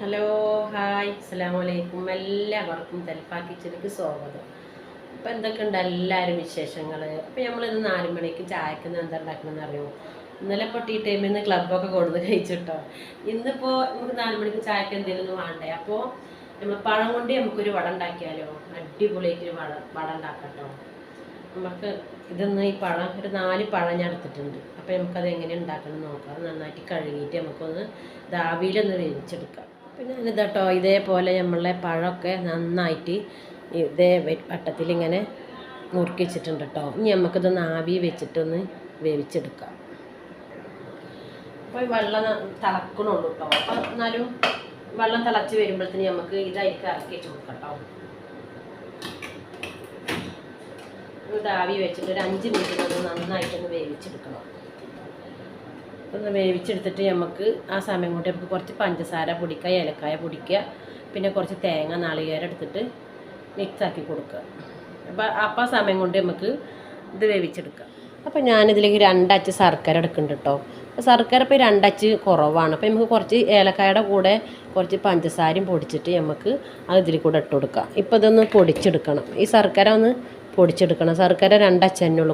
Hello hi അസ്സലാമു അലൈക്കും എല്ലാവർക്കും തെൽപ്പാ കിച്ചണിക്ക് സ്വാഗതം. അപ്പം എന്തൊക്കെയുണ്ട് എല്ലാവരും വിശേഷങ്ങൾ അപ്പം നമ്മളിന്ന് നാല് മണിക്ക് ചായക്കുന്ന എന്താ ഉണ്ടാക്കണമെന്ന് അറിയുമോ ഇന്നലെ ഇപ്പോൾ ടീ ടൈമിൽ നിന്ന് ക്ലബ്ബൊക്കെ കൊടുത്ത് കഴിച്ചിട്ടോ. ഇന്നിപ്പോൾ നമുക്ക് നാല് മണിക്ക് ചായക്ക് എന്തെങ്കിലും വേണ്ടേ? അപ്പോൾ നമ്മൾ പഴം കൊണ്ട് നമുക്കൊരു വട ഉണ്ടാക്കിയാലോ? അടിപൊളിയായിട്ടൊരു വട വട ഉണ്ടാക്കട്ടോ. നമുക്ക് ഇതൊന്ന് ഈ പഴം ഒരു നാല് പഴം ഞാൻ എടുത്തിട്ടുണ്ട്. അപ്പോൾ നമുക്കത് എങ്ങനെ ഉണ്ടാക്കണം നോക്കാം നന്നായിട്ട് കഴുകിയിട്ട് നമുക്കൊന്ന് ദാവിയിലൊന്ന് വേവിച്ചെടുക്കാം. അപ്പോൾ ഞാനിത് കേട്ടോ ഇതേപോലെ നമ്മളെ പഴമൊക്കെ നന്നായിട്ട് ഇതേ വട്ടത്തിലിങ്ങനെ മുറുക്കി വെച്ചിട്ടുണ്ട് കേട്ടോ ഇനി നമുക്കിതൊന്ന് ആവി വെച്ചിട്ടൊന്ന് വേവിച്ചെടുക്കാം. അപ്പോൾ വെള്ളം തിളക്കണുള്ളൂ കേട്ടോ അപ്പോൾ എന്നാലും വെള്ളം തിളച്ച് വരുമ്പോഴത്തേന് നമുക്ക് ഇതായിരിക്കും ഇറക്കി വെച്ച് കൊടുക്കാം കേട്ടോ ഇത് ആവി വെച്ചിട്ട് ഒരു അഞ്ച് മിനിറ്റ് നന്നായിട്ടൊന്ന് വേവിച്ചെടുക്കണം. ഒന്ന് വേവിച്ചെടുത്തിട്ട് നമുക്ക് ആ സമയം കൊണ്ട് നമുക്ക് കുറച്ച് പഞ്ചസാര പൊടിക്കുക ഏലക്കായ പൊടിക്കുക പിന്നെ കുറച്ച് തേങ്ങ നാളികേരം എടുത്തിട്ട് മിക്സാക്കി കൊടുക്കുക. അപ്പോൾ അപ്പം ആ സമയം കൊണ്ട് നമുക്ക് ഇത് വേവിച്ചെടുക്കാം അപ്പോൾ ഞാനിതിലേക്ക് രണ്ടച്ച് ശർക്കര എടുക്കുന്നുണ്ട് കേട്ടോ. അപ്പോൾ ശർക്കര ഇപ്പോൾ രണ്ടച്ച് കുറവാണ്. അപ്പോൾ നമുക്ക് കുറച്ച് ഏലക്കായുടെ കൂടെ കുറച്ച് പഞ്ചസാരയും പൊടിച്ചിട്ട് നമുക്ക് അത് ഇതിൽ കൂടെ ഇട്ട് കൊടുക്കാം. ഇപ്പോൾ ഇതൊന്ന് പൊടിച്ചെടുക്കണം. ഈ ശർക്കര ഒന്ന് പൊടിച്ചെടുക്കണം. ശർക്കര രണ്ടച്ച് തന്നെ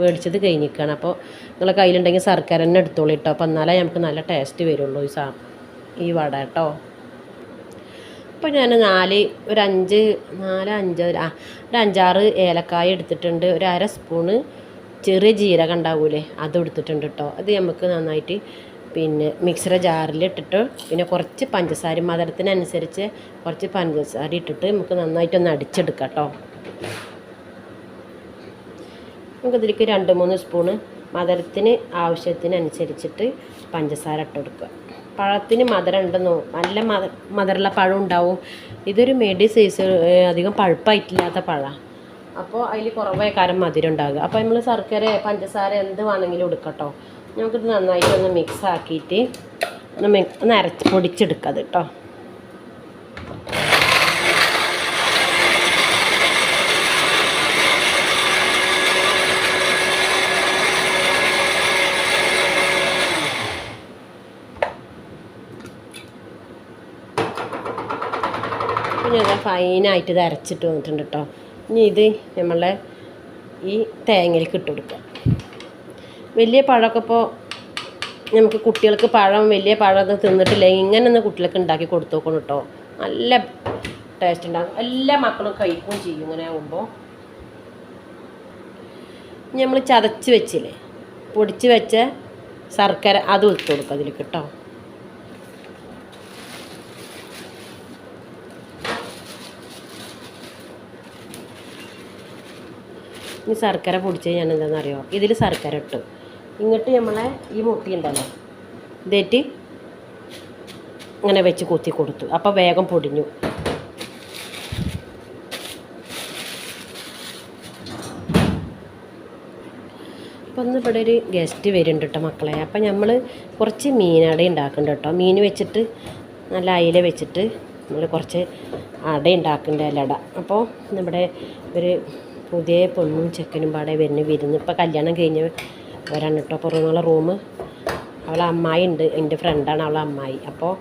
മേടിച്ചത് കഴിഞ്ഞിരിക്കുകയാണ്. അപ്പോൾ നിങ്ങളെ കയ്യിലുണ്ടെങ്കിൽ ശർക്കര തന്നെ എടുത്തോളൂ കേട്ടോ. അപ്പോൾ എന്നാലേ നമുക്ക് നല്ല ടേസ്റ്റ് വരുള്ളൂ ഈ സാ ഈ വട കേട്ടോ. അപ്പോൾ ഞാൻ നാല് ഒരു അഞ്ച് നാല് അഞ്ച് ആ ഒരു അഞ്ചാറ് ഏലക്കായ എടുത്തിട്ടുണ്ട്. ഒരു അര സ്പൂണ് ചെറിയ ജീരകം ഉണ്ടാവൂലേ അത് എടുത്തിട്ടുണ്ട് കേട്ടോ. അത് നമുക്ക് നന്നായിട്ട് പിന്നെ മിക്സറെ ജാറിൽ ഇട്ടിട്ട് പിന്നെ കുറച്ച് പഞ്ചസാര മധുരത്തിനനുസരിച്ച് കുറച്ച് പഞ്ചസാര ഇട്ടിട്ട് നമുക്ക് നന്നായിട്ടൊന്ന് അടിച്ചെടുക്കാം കേട്ടോ. നമുക്കിതിലേക്ക് രണ്ട് മൂന്ന് സ്പൂണ് മധുരത്തിന് ആവശ്യത്തിനനുസരിച്ചിട്ട് പഞ്ചസാര ഇട്ട് കൊടുക്കുക. പഴത്തിന് മധുരം ഉണ്ടെന്നോ? നല്ല മധ മധുരമുള്ള പഴം ഉണ്ടാവും. ഇതൊരു മീഡിയം സൈസ് അധികം പഴുപ്പായിട്ടില്ലാത്ത പഴമാണ് അപ്പോൾ അതിൽ കുറവേ കാരം മധുരം ഉണ്ടാകുക അപ്പോൾ നമ്മൾ ശർക്കര പഞ്ചസാര എന്ത് വേണമെങ്കിലും എടുക്കട്ടോ. നമുക്കിത് നന്നായിട്ടൊന്ന് മിക്സ് ആക്കിയിട്ട് ഒന്ന് മി ഒന്ന് അരച്ച് പൊടിച്ചെടുക്കാം അത് കേട്ടോ പിന്നെ അത് ഫൈനായിട്ട് ഇത് അരച്ചിട്ട് വന്നിട്ടുണ്ട് കേട്ടോ ഇനി ഇത് നമ്മളെ ഈ തേങ്ങയിലേക്ക് ഇട്ട് കൊടുക്കുക വലിയ പഴമൊക്കെ ഇപ്പോൾ നമുക്ക് കുട്ടികൾക്ക് പഴം വലിയ പഴം തിന്നിട്ടില്ലെങ്കിൽ ഇങ്ങനെ ഒന്ന് കുട്ടികൾക്ക് ഉണ്ടാക്കി കൊടുത്തു നോക്കണം കേട്ടോ നല്ല ടേസ്റ്റ് ഉണ്ടാകും എല്ലാ മക്കളും കഴിക്കുകയും ചെയ്യും ഇങ്ങനെ ആകുമ്പോൾ നമ്മൾ ചതച്ച് വെച്ചില്ലേ? പൊടിച്ച് വെച്ച ശർക്കര അത് ഒഴിച്ചു കൊടുക്കും അതിലേക്ക് കേട്ടോ ഇനി ശർക്കര പൊടിച്ചത് ഞാൻ എന്താണെന്നറിയോ ഇതിൽ ശർക്കര ഇട്ടു. ഇങ്ങോട്ട് നമ്മളെ ഈ മുട്ടി ഉണ്ടല്ലോ ഇതേറ്റ് ഇങ്ങനെ വെച്ച് കുത്തി കൊടുത്തു. അപ്പോൾ വേഗം പൊടിഞ്ഞു. അപ്പം ഒന്ന് ഇവിടെ ഒരു ഗസ്റ്റ് വരുന്നുണ്ട് കേട്ടോ മക്കളെ. അപ്പം നമ്മൾ കുറച്ച് മീനട ഉണ്ടാക്കുന്നുണ്ട് കേട്ടോ മീൻ വെച്ചിട്ട് നല്ല അയില വെച്ചിട്ട് നമ്മൾ കുറച്ച് അട ഉണ്ടാക്കുന്നുണ്ട് അല്ലട അപ്പോൾ നമ്മുടെ ഒരു പുതിയ പെണ്ണും ചെക്കനും പാടെ വരുന്ന വിരുന്ന്. ഇപ്പോൾ കല്യാണം കഴിഞ്ഞ് വരാണ് കേട്ടോ പുറന്നുള്ള റൂം അവളെ അമ്മായി ഉണ്ട്. എന്റെ ഫ്രണ്ടാണ് അവളെ അമ്മായി. അപ്പോൾ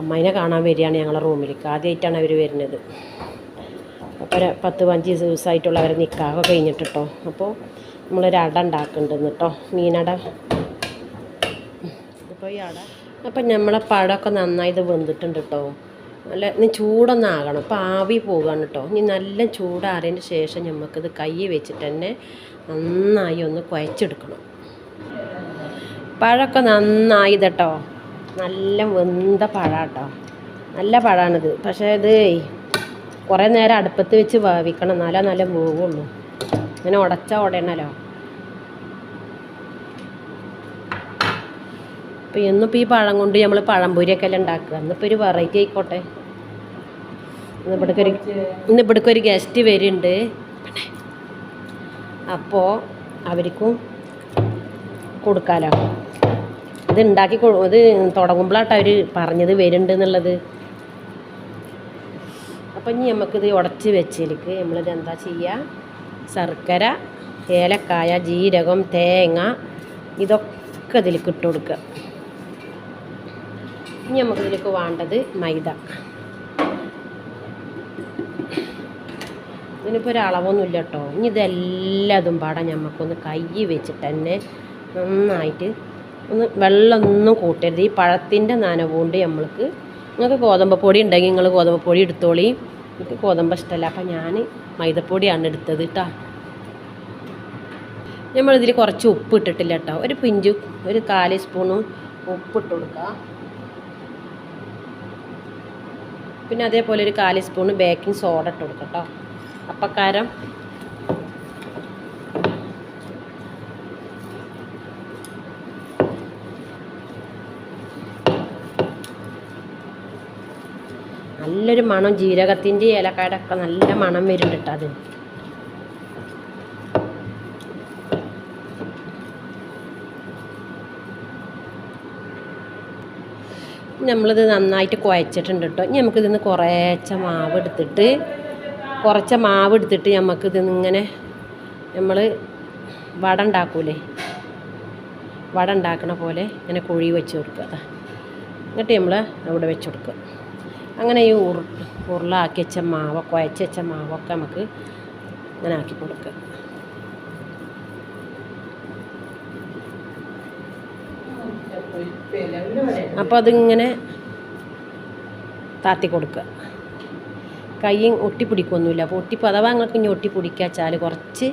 അമ്മായിനെ കാണാൻ വരികയാണ് ഞങ്ങളെ റൂമിലേക്ക്. ആദ്യമായിട്ടാണ് അവർ വരുന്നത്. അപ്പോൾ ഒരു പത്ത് പതിനഞ്ച് ദിവസമായിട്ടുള്ള അവരെ നിൽക്കാകെ കഴിഞ്ഞിട്ട് കേട്ടോ അപ്പോൾ നമ്മളൊരു അട ഉണ്ടാക്കുന്നുണ്ടെന്ന് കേട്ടോ മീനട. അപ്പോൾ ഈ അട? അപ്പം നമ്മളെ പഴമൊക്കെ നന്നായി ഇത് വെന്തിട്ടുണ്ട് കേട്ടോ നല്ല ഇനി ചൂടൊന്നാകണം. അപ്പോൾ ആവി പോകണം കേട്ടോ ഇനി നല്ല ചൂടാറിയതിന് ശേഷം നമുക്കിത് കൈ വെച്ചിട്ട് തന്നെ നന്നായി ഒന്ന് കുഴച്ചെടുക്കണം. പഴമൊക്കെ നന്നായി കേട്ടോ നല്ല വെന്ത പഴ കേട്ടോ നല്ല പഴമാണിത് പക്ഷേ ഇത് കുറേ നേരം അടുപ്പത്ത് വെച്ച് വേവിക്കണം. എന്നാലേ നല്ല വേവുള്ളൂ ഇങ്ങനെ ഉടച്ചാൽ ഉടയണല്ലോ. അപ്പോൾ ഇന്നിപ്പോൾ ഈ പഴം കൊണ്ട് നമ്മൾ പഴംപൊരിയൊക്കെ അല്ലേ ഉണ്ടാക്കുക. ഇന്നിപ്പോൾ ഒരു വെറൈറ്റി ആയിക്കോട്ടെ. ഇന്ന് ഇവിടേക്ക് ഒരു ഇന്ന് ഇവിടേക്ക് ഒരു ഗസ്റ്റ് വരുന്നുണ്ട്. അപ്പോൾ അവർക്കും കൊടുക്കാലോ. ഇത് ഉണ്ടാക്കി ഇത് തുടങ്ങുമ്പോഴാട്ടോ അവർ പറഞ്ഞത് വരുന്നുണ്ട് എന്നുള്ളത്. അപ്പം ഇനി നമുക്കിത് ഉടച്ച് വെച്ചിലേക്ക് നമ്മളിത് എന്താ ചെയ്യുക ശർക്കര ഏലക്കായ ജീരകം തേങ്ങ ഇതൊക്കെ ഇതിലേക്ക് ഇട്ട് കൊടുക്കുക. ഇനി നമുക്ക് ഇതിലേക്ക് വേണ്ടത് മൈദ. ഇതിനിപ്പോൾ ഒരു അളവൊന്നുമില്ല കേട്ടോ ഇനി ഇതെല്ലാതും പാടാൻ നമുക്കൊന്ന് കൈ വെച്ചിട്ട് തന്നെ നന്നായിട്ട് ഒന്ന് വെള്ളമൊന്നും കൂട്ടരുത്. ഈ പഴത്തിന്റെ നനവ് കൊണ്ട് നമ്മൾക്ക് നിങ്ങൾക്ക് ഗോതമ്പ് പൊടി ഉണ്ടെങ്കിൽ നിങ്ങൾ ഗോതമ്പ് പൊടി എടുത്തോളി. എനിക്ക് ഗോതമ്പ് ഇഷ്ടമല്ല. അപ്പം ഞാൻ മൈദപ്പൊടിയാണ് എടുത്തത് കേട്ടോ നമ്മളിതിൽ കുറച്ച് ഉപ്പ് ഇട്ടിട്ടില്ല കേട്ടോ ഒരു പിഞ്ചു ഒരു കാൽ സ്പൂണും ഉപ്പിട്ട് കൊടുക്കുക പിന്നെ അതേപോലെ ഒരു കാൽ സ്പൂൺ ബേക്കിംഗ് സോഡ ഇട്ട് കൊടുക്കുക കേട്ടോ അപ്പക്കാരം. നല്ലൊരു മണം ജീരകത്തിന്റെ ഏലക്കായുടെ ഒക്കെ നല്ല മണം വരുന്നുണ്ട് കേട്ടോ അതിന്. നമ്മളിത് നന്നായിട്ട് കുഴച്ചിട്ടുണ്ട് കേട്ടോ ഇനി നമുക്കിതിന്ന് കുറേച്ച മാവ് എടുത്തിട്ട് കുറച്ച മാവ് എടുത്തിട്ട് നമുക്കിത് ഇങ്ങനെ നമ്മൾ വട ഉണ്ടാക്കൂലേ? വട ഉണ്ടാക്കണ പോലെ ഇങ്ങനെ കുഴി വെച്ച് കൊടുക്കുക എന്നിട്ട് നമ്മൾ അവിടെ വെച്ച് കൊടുക്കുക. അങ്ങനെ ഈ ഉരുളാക്കി വെച്ച മാവൊക്കെ കുഴച്ച് വെച്ച മാവൊക്കെ നമുക്ക് ഇങ്ങനെ ആക്കി കൊടുക്കുക. അപ്പോൾ അതിങ്ങനെ താത്തി കൊടുക്കുക. കൈ ഒട്ടിപ്പിടിക്കൊന്നുമില്ല. അപ്പോൾ ഒട്ടി അഥവാ നിങ്ങൾക്ക് ഇനി ഒട്ടിപ്പിടിക്കുക വെച്ചാൽ കുറച്ച്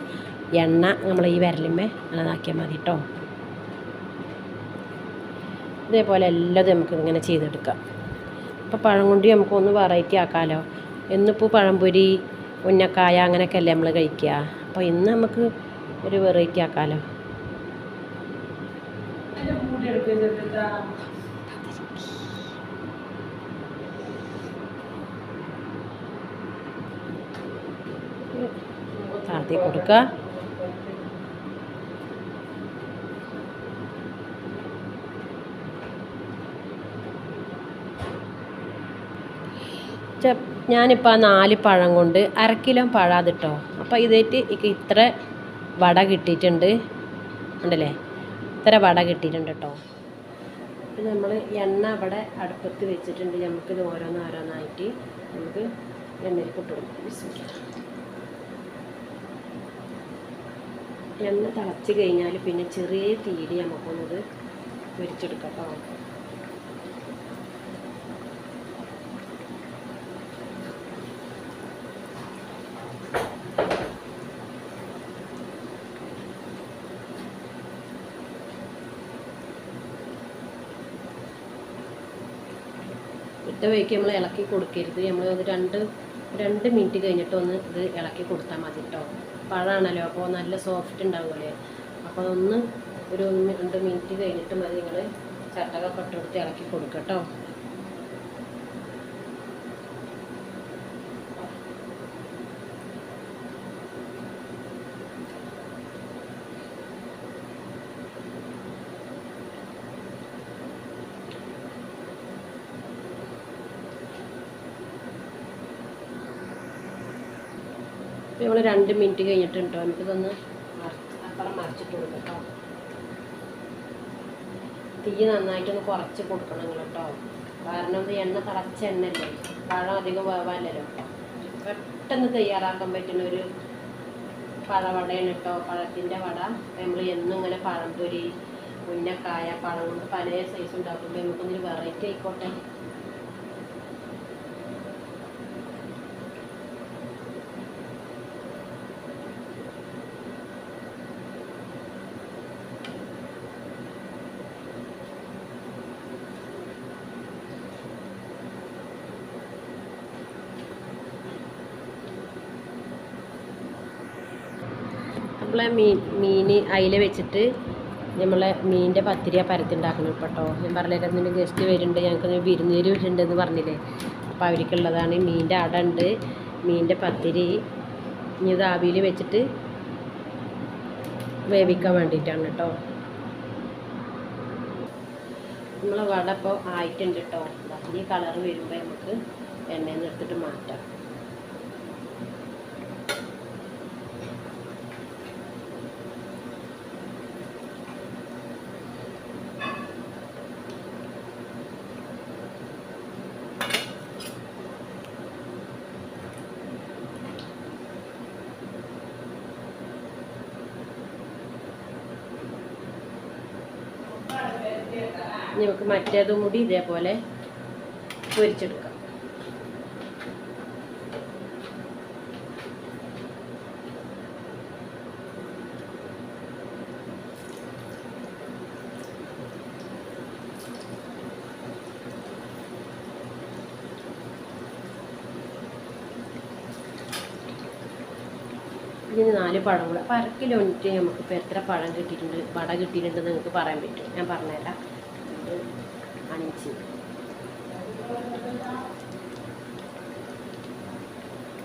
എണ്ണ നമ്മൾ ഈ വിരലിമേ നല്ലതാക്കിയാൽ മതി കേട്ടോ ഇതേപോലെ എല്ലാതും നമുക്ക് ഇങ്ങനെ ചെയ്തെടുക്കാം. അപ്പോൾ പഴം കൊണ്ട് നമുക്കൊന്ന് വെറൈറ്റി ആക്കാമല്ലോ എന്നിപ്പോൾ പഴംപൊരി ഉന്നക്കായ അങ്ങനെയൊക്കെ അല്ലേ നമ്മൾ കഴിക്കുക. അപ്പോൾ ഇന്ന് നമുക്ക് ഒരു വെറൈറ്റി ആക്കാമല്ലോ താത്തി കൊടുക്ക. ഞാനിപ്പോൾ ആ നാല് പഴം കൊണ്ട് അര കിലോ പഴം അതിട്ടോ അപ്പോൾ ഇതേറ്റ് എനിക്ക് ഇത്ര വട കിട്ടിയിട്ടുണ്ട്. ഉണ്ടല്ലേ? ഇത്ര വട കിട്ടിയിട്ടുണ്ട് കേട്ടോ പിന്നെ നമ്മൾ എണ്ണ അവിടെ അടുപ്പത്ത് വെച്ചിട്ടുണ്ട്. നമുക്കിത് ഓരോന്ന് ഓരോന്നായിട്ട് നമുക്ക് എണ്ണയിൽ കൊട്ടുകൊടുക്കും എണ്ണ തിളച്ച് കഴിഞ്ഞാൽ പിന്നെ ചെറിയ തീരി നമുക്കൊന്നത് പൊരിച്ചെടുക്കാം. കേട്ടോ ഇട്ട വഴിക്ക് നമ്മൾ ഇളക്കി കൊടുക്കരുത്. നമ്മൾ അത് രണ്ട് രണ്ട് മിനിറ്റ് കഴിഞ്ഞിട്ട് ഒന്ന് ഇത് ഇളക്കി കൊടുത്താൽ മതി കേട്ടോ പഴമാണല്ലോ അപ്പോൾ നല്ല സോഫ്റ്റ് ഉണ്ടാവുമല്ലേ അപ്പോൾ അതൊന്ന് ഒരു രണ്ട് മിനിറ്റ് കഴിഞ്ഞിട്ട് മതി നിങ്ങൾ ചട്ടകൊക്കെ ഇട്ട് കൊടുത്ത് ഇളക്കി കൊടുക്കുക കേട്ടോ നമ്മൾ രണ്ട് മിനിറ്റ് കഴിഞ്ഞിട്ടുണ്ട്? നമുക്കിതൊന്ന് അപ്പുറം മറിച്ചിട്ട് കൊടുക്കാം കേട്ടോ. തീ നന്നായിട്ടൊന്ന് കുറച്ച് കൊടുക്കണം നിങ്ങൾ കേട്ടോ. കാരണം ഇത് എണ്ണ തിളച്ച എണ്ണല്ലേ പഴം അധികം വേവാനല്ലോ പെട്ടെന്ന് തയ്യാറാക്കാൻ പറ്റുന്ന ഒരു പഴവടയാണ് കേട്ടോ. പഴത്തിന്റെ വട. നമ്മൾ എന്നും ഇങ്ങനെ പഴംപൊരി മുന്നക്കായ പഴം കൊണ്ട് പല സൈസ് ഉണ്ടാക്കുമ്പോൾ നമുക്കൊന്നൊരു വെറൈറ്റി ആയിക്കോട്ടെ. നമ്മളെ മീൻ മീൻ അയില വെച്ചിട്ട് നമ്മളെ മീനിന്റെ പത്തിരിയ പരത്തുണ്ടാക്കണം കേട്ടോ. ഞാൻ പറഞ്ഞില്ല എന്തെങ്കിലും ഗസ്റ്റ് വരുന്നുണ്ട് ഞങ്ങൾക്ക് വിരുന്നേര് വരുന്നുണ്ടെന്ന് പറഞ്ഞില്ലേ. അപ്പോൾ അവർക്കുള്ളതാണ് മീനിന്റെ അട ഉണ്ട് മീനിന്റെ പത്തിരി. ഇനി ഇത് ആവിയിൽ വെച്ചിട്ട് വേവിക്കാൻ വേണ്ടിയിട്ടാണ് കേട്ടോ. നമ്മളെ വട ഇപ്പോൾ ആയിട്ടുണ്ട് കേട്ടോ. ഈ കളർ വരുമ്പോൾ നമുക്ക് എണ്ണയിൽ നിന്ന് എടുത്തിട്ട് മാറ്റാം. നമുക്ക് മറ്റേതും കൂടി ഇതേപോലെ പൊരിച്ചെടുക്കാം. ഇതിന് നാല് പഴം കൂടെ അപ്പോൾ അര കിലോമിറ്റ് നമുക്ക് ഇപ്പോൾ എത്ര പഴം കിട്ടിയിട്ടുണ്ട്? വട കിട്ടിയിട്ടുണ്ടെന്ന് നിങ്ങൾക്ക് പറയാൻ പറ്റും ഞാൻ പറഞ്ഞുതരാം ഇത് അഞ്ച്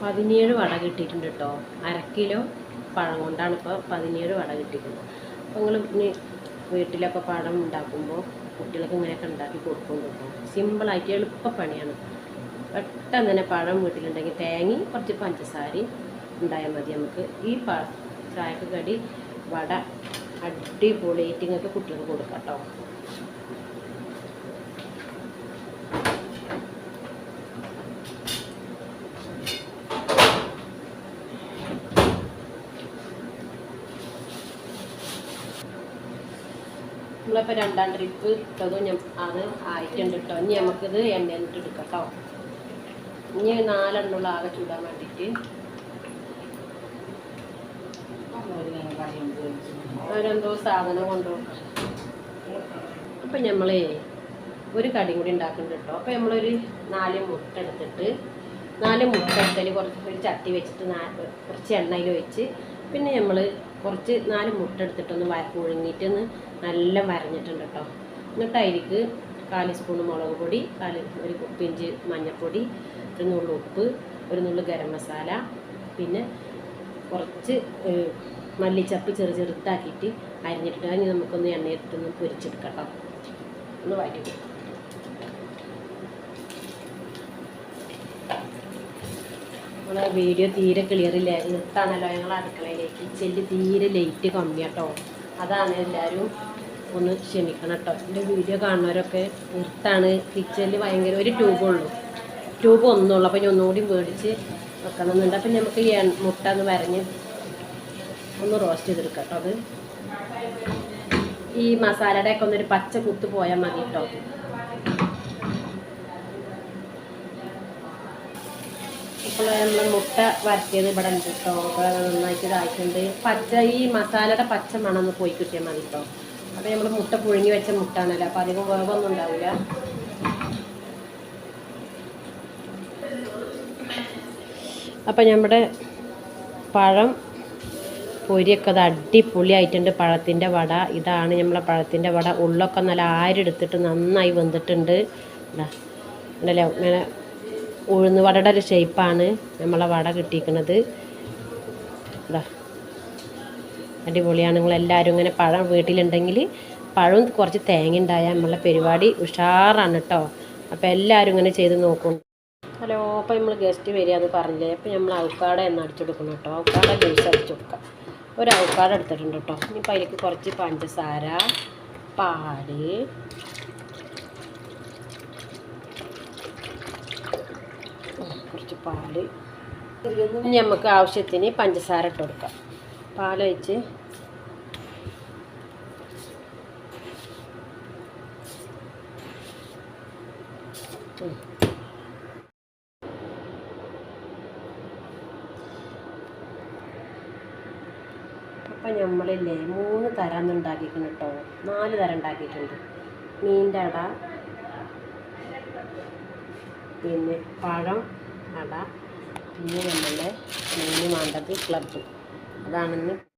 പതിനേഴ് വട കിട്ടിയിട്ടുണ്ട് കേട്ടോ അര കിലോ പഴം കൊണ്ടാണ് ഇപ്പോൾ പതിനേഴ് വട കിട്ടിയിരിക്കുന്നത്. അപ്പോൾ നിങ്ങൾ ഇനി വീട്ടിലൊക്കെ പഴം ഉണ്ടാക്കുമ്പോൾ കുട്ടികൾക്ക് ഇങ്ങനെയൊക്കെ ഉണ്ടാക്കി കൊടുക്കും കേട്ടോ സിമ്പിളായിട്ട് എളുപ്പ പണിയാണ് പെട്ടെന്ന് തന്നെ പഴം വീട്ടിലുണ്ടെങ്കിൽ തേങ്ങി കുറച്ച് പഞ്ചസാരയും ഉണ്ടായാൽ മതി നമുക്ക്. ഈ പ ചായക്ക് വട അടിപൊളിയായിട്ട് നിങ്ങൾക്ക് കുട്ടികൾക്ക് കൊടുക്കാം കേട്ടോ നമ്മളിപ്പോൾ രണ്ടാം ട്രിപ്പ് ഇട്ടതും അത് ആയിട്ടുണ്ട് കേട്ടോ ഇനി നമുക്കിത് എണ്ണയിലിട്ട് എടുക്കാം കേട്ടോ ഇനി നാലെണ്ണമുള്ള ആകെ ചൂടാൻ വേണ്ടിയിട്ട് ഓരോന്തോ സാധനം കൊണ്ടുപോകും അപ്പം നമ്മളേ ഒരു കടിയും കൂടി ഉണ്ടാക്കുന്നുണ്ട് കേട്ടോ അപ്പം നമ്മളൊരു നാല് മുട്ട എടുത്തിട്ട് നാല് മുട്ട എടുത്തതിൽ കുറച്ച് ഒരു ചട്ടി വെച്ചിട്ട് കുറച്ച് എണ്ണയിൽ ഒഴിച്ച് പിന്നെ നമ്മൾ കുറച്ച് നാല് മുട്ട എടുത്തിട്ടൊന്ന് പുഴുങ്ങിയിട്ടൊന്ന് നല്ല വരഞ്ഞിട്ടുണ്ട് കേട്ടോ എന്നിട്ട് അതിലേക്ക് കാൽ സ്പൂൺ മുളക് പൊടി കാൽ ഒരു പിഞ്ച് മഞ്ഞൾപ്പൊടി ഒരു നുള്ളു ഉപ്പ് ഒരു നുള്ളു ഗരം മസാല പിന്നെ കുറച്ച് മല്ലിച്ചപ്പ് ചെറു ചെറുത്താക്കിയിട്ട് അരിഞ്ഞിട്ടിട്ട് നമുക്കൊന്ന് എണ്ണയിട്ടൊന്ന് പൊരിച്ചെടുക്കാം കേട്ടോ ഒന്ന് വഴറ്റി നമ്മളെ വീഡിയോ തീരെ ക്ലിയർ ഇല്ല ഇട്ടാണല്ലോ ഞങ്ങൾ അടുക്കളയിലേക്ക്. ചെല്ലി തീരെ ലൈറ്റ് കമ്മിയാട്ടോ. അതാണ് എല്ലാവരും ഒന്ന് ക്ഷമിക്കണം കേട്ടോ എന്റെ വീഡിയോ കാണുന്നവരൊക്കെ ഇർത്താണ് കിച്ചണിൽ ഭയങ്കര ഒരു ട്യൂബുള്ളൂ ട്യൂബ് ഒന്നുള്ളൂ. അപ്പോൾ ഞാൻ ഒന്നുകൂടി മേടിച്ച് വെക്കണമെന്നുണ്ട് അപ്പം നമുക്ക് ഈ മുട്ട എന്ന് വരഞ്ഞ് ഒന്ന് റോസ്റ്റ് ചെയ്തെടുക്കാം കേട്ടോ അത്. ഈ മസാലയുടെ ഒക്കെ ഒന്നൊരു പച്ച കുത്ത് പോയാൽ മതി കേട്ടോ ഇപ്പോൾ നമ്മൾ മുട്ട വരട്ടിയത് ഇവിടെ ഉണ്ട് കേട്ടോ നന്നായിട്ട് ഇതായിട്ടുണ്ട്. പച്ച ഈ മസാലയുടെ പച്ച മണം ഒന്ന് പോയി കിട്ടിയാൽ മതി കേട്ടോ അപ്പോൾ നമ്മൾ മുട്ട പുഴുങ്ങി വെച്ച മുട്ടാണല്ലോ. അപ്പോൾ അധികം വേവൊന്നും ഉണ്ടാവില്ല അപ്പം നമ്മുടെ പഴം പൊരിയൊക്കെ അത് അടിപൊളിയായിട്ടുണ്ട്. പഴത്തിന്റെ വട. ഇതാണ് നമ്മളെ പഴത്തിന്റെ വട. ഉള്ളൊക്കെ നല്ല ആരെടുത്തിട്ട് നന്നായി വെന്തിട്ടുണ്ട്. ഉണ്ടല്ലോ ഇങ്ങനെ ഉഴുന്ന് വടയുടെ ഒരു ഷേപ്പാണ് നമ്മളെ വട കിട്ടിയിരിക്കുന്നത്. ഇതാ അടിപൊളിയാണ്. നിങ്ങളെല്ലാവരും ഇങ്ങനെ പഴം വീട്ടിലുണ്ടെങ്കിൽ പഴവും കുറച്ച് തേങ്ങ ഉണ്ടായാൽ നമ്മളെ പരിപാടി ഉഷാറാണ് കേട്ടോ അപ്പോൾ എല്ലാവരും ഇങ്ങനെ ചെയ്ത് നോക്കും. ഹലോ അപ്പോൾ നമ്മൾ ഗസ്റ്റ് വരിക എന്ന് പറഞ്ഞില്ലേ? അപ്പോൾ നമ്മൾ അവക്കാട എന്ന് അടിച്ചെടുക്കണം കേട്ടോ അവക്കാട ജ്യൂസ് അടിച്ചു കൊടുക്കാം. ഒരു അവക്കാട എടുത്തിട്ടുണ്ട് കേട്ടോ ഇനിയിപ്പോൾ അതിലേക്ക് കുറച്ച് പഞ്ചസാര പാൽ പാൽ. ഇനി നമുക്ക് ആവശ്യത്തിന് പഞ്ചസാര ഇട്ട് കൊടുക്കാം. പാലൊഴിച്ച്. അപ്പം നമ്മളില്ലേ മൂന്ന് തരം ഉണ്ടാക്കിയിട്ടുണ്ട് കേട്ടോ നാല് തരം ഉണ്ടാക്കിയിട്ടുണ്ട്. മീന്റെ അട പിന്നെ പഴം അട പിന്നെ നമ്മളുടെ മെയിൻ വേണ്ടത് ക്ലബ്ബ് അതാണെന്ന്